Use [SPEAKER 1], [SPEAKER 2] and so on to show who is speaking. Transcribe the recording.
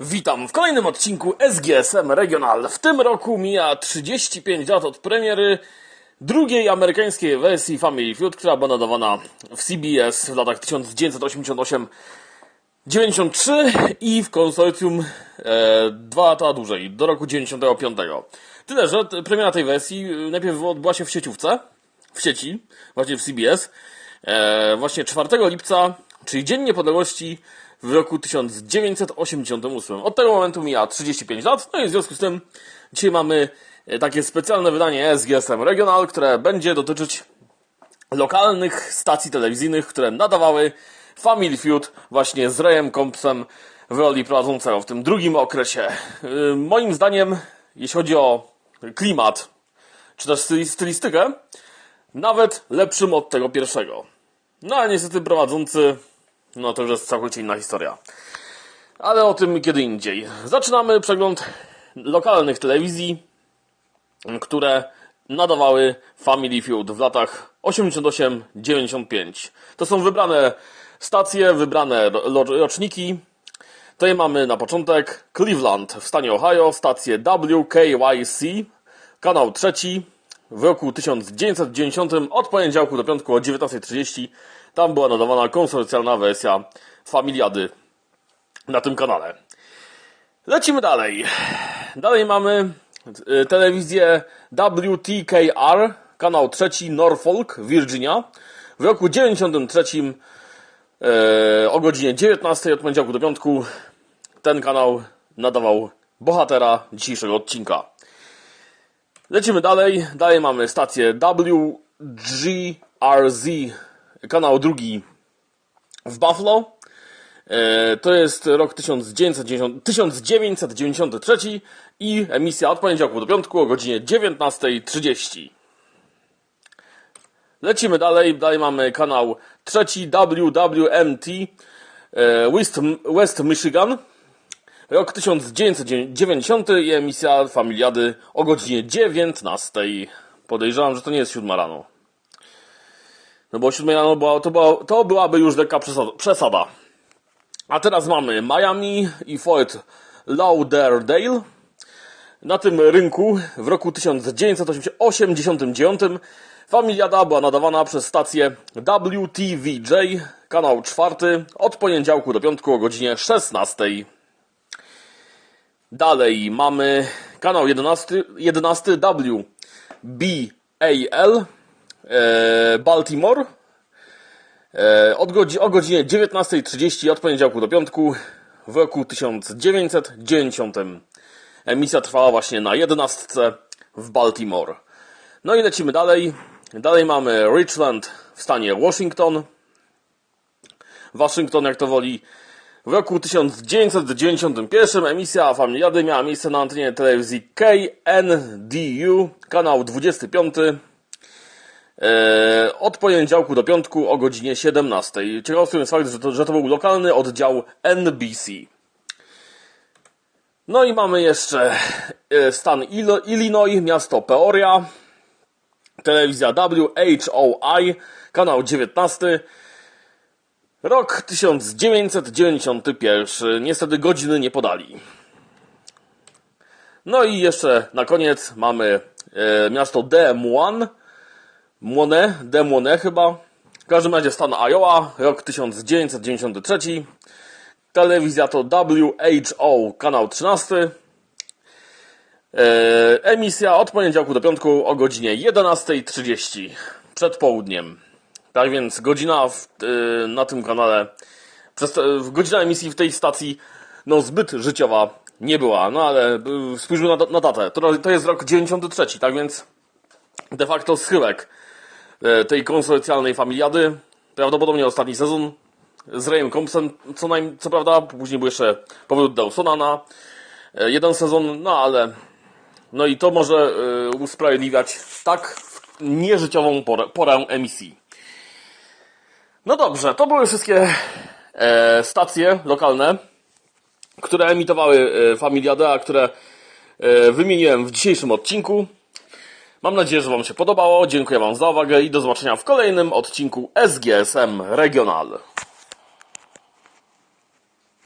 [SPEAKER 1] Witam w kolejnym odcinku SGSM Regional. W tym roku mija 35 lat od premiery drugiej amerykańskiej wersji Family Feud, która była nadawana w CBS w latach 1988 93 i w konsorcjum e, dwa lata dłużej, do roku 95. Tyle, że premiera tej wersji e, najpierw odbyła się w sieciówce, w sieci, właśnie w CBS, e, właśnie 4 lipca, czyli Dzień Niepodległości w roku 1988. Od tego momentu mija 35 lat, no i w związku z tym dzisiaj mamy e, takie specjalne wydanie SGSM Regional, które będzie dotyczyć lokalnych stacji telewizyjnych, które nadawały Family Feud właśnie z Rayem Compsem w roli prowadzącego w tym drugim okresie. Yy, Moim zdaniem, jeśli chodzi o klimat, czy też styli- stylistykę, nawet lepszym od tego pierwszego. No ale niestety prowadzący, no to już jest całkowicie inna historia. Ale o tym kiedy indziej. Zaczynamy przegląd lokalnych telewizji, które nadawały Family Feud w latach 88-95. To są wybrane stacje, wybrane ro- ro- roczniki. Tutaj mamy na początek Cleveland w stanie Ohio, stację WKYC, kanał trzeci w roku 1990 od poniedziałku do piątku o 19.30. Tam była nadawana konsorcjalna wersja Familiady na tym kanale. Lecimy dalej. Dalej mamy y, telewizję WTKR, kanał trzeci Norfolk, Virginia. W roku 93 e, o godzinie 19 od poniedziałku do piątku ten kanał nadawał bohatera dzisiejszego odcinka. Lecimy dalej. Dalej mamy stację WGRZ, kanał drugi w Buffalo. E, To jest rok 1990, 1993 i emisja od poniedziałku do piątku o godzinie 19.30. Lecimy dalej. Dalej mamy kanał trzeci WWMT e, West, West Michigan. Rok 1990 i emisja Familiady o godzinie 19. Podejrzewam, że to nie jest 7 rano. No bo o 7 rano była, to, była, to byłaby już lekka przesada. przesada. A teraz mamy Miami i Fort Lauderdale. Na tym rynku w roku 1989 Familiada była nadawana przez stację WTVJ, kanał czwarty, od poniedziałku do piątku o godzinie 16. Dalej mamy kanał 11, 11 WBAL e, Baltimore. E, Od godzi- o godzinie 19.30 od poniedziałku do piątku w roku 1990. Emisja trwała właśnie na 11 w Baltimore. No i lecimy dalej. Dalej mamy Richland w stanie Washington. Waszyngton, jak to woli. W roku 1991 emisja Familiady miała miejsce na antenie telewizji KNDU, kanał 25. E, od poniedziałku do piątku o godzinie 17. Ciekawostką jest fakt, że to, że to był lokalny oddział NBC. No i mamy jeszcze e, stan Il- Illinois, miasto Peoria, telewizja WHOI, kanał 19. Rok 1991. Niestety godziny nie podali. No i jeszcze na koniec mamy e, miasto Des Moines, Monet, Des Moines chyba. W każdym razie stan Iowa, rok 1993. Telewizja to WHO, kanał 13. E, emisja od poniedziałku do piątku o godzinie 11.30 przed południem. Tak więc godzina w, e, na tym kanale, przez, e, godzina emisji w tej stacji, no zbyt życiowa nie była. No ale e, spójrzmy na, na datę. To, to jest rok 93, tak więc de facto schyłek e, tej konsorcjalnej familiady. Prawdopodobnie ostatni sezon z Rayem Compsem, co, co prawda, później był jeszcze powrót Dawsona na e, jeden sezon, no ale no i to może e, usprawiedliwiać tak nieżyciową porę, porę emisji. No dobrze, to były wszystkie e, stacje lokalne, które emitowały e, Familiadę, które e, wymieniłem w dzisiejszym odcinku. Mam nadzieję, że Wam się podobało. Dziękuję Wam za uwagę i do zobaczenia w kolejnym odcinku SGSM Regional.